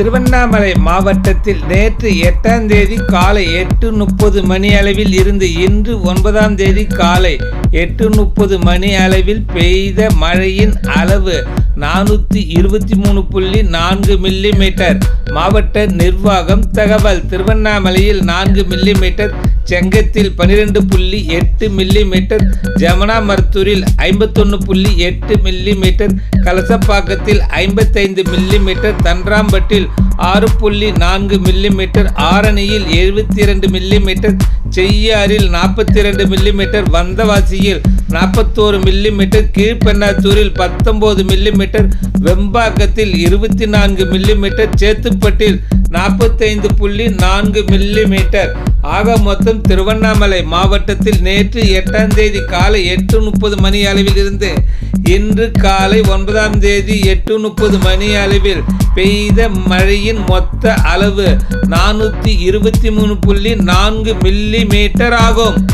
திருவண்ணாமலை மாவட்டத்தில் நேற்று எட்டாம் தேதி காலை எட்டு முப்பது மணி அளவில் இருந்து இன்று ஒன்பதாம் தேதி காலை எட்டு முப்பது மணி அளவில் பெய்த மழையின் அளவு நானூற்றி இருபத்தி மூணு புள்ளி நான்கு மில்லிமீட்டர் மாவட்ட நிர்வாகம் தகவல் திருவண்ணாமலையில் நான்கு மில்லிமீட்டர் செங்கத்தில் பனிரெண்டு புள்ளி எட்டு மில்லிமீட்டர் ஜமுனா மருத்தூரில் ஐம்பத்தொன்று புள்ளி எட்டு மில்லிமீட்டர் கலசப்பாக்கத்தில் ஐம்பத்தைந்து மில்லிமீட்டர் தன்றாம்பட்டில் ஆறு புள்ளி நான்கு மில்லிமீட்டர் ஆரணியில் எழுபத்தி இரண்டு மில்லிமீட்டர் செய்யாறில் நாற்பத்தி ரெண்டு மில்லிமீட்டர் வந்தவாசியில் நாற்பத்தோரு மில்லிமீட்டர் கீழ்பெண்ணாத்தூரில் பத்தொன்பது மில்லிமீட்டர் வெம்பாக்கத்தில் இருபத்தி நான்கு மில்லிமீட்டர் சேத்துப்பட்டில் நாற்பத்தைந்து புள்ளி நான்கு மில்லிமீட்டர் ஆக மொத்தம் திருவண்ணாமலை மாவட்டத்தில் நேற்று எட்டாம் தேதி காலை எட்டு முப்பது மணி அளவில் இருந்து இன்று காலை ஒன்பதாம் தேதி எட்டு முப்பது மணி அளவில் பெய்த மழையின் மொத்த அளவு நானூற்றி இருபத்தி மூணு புள்ளி நான்கு மில்லி மீட்டர் ஆகும்.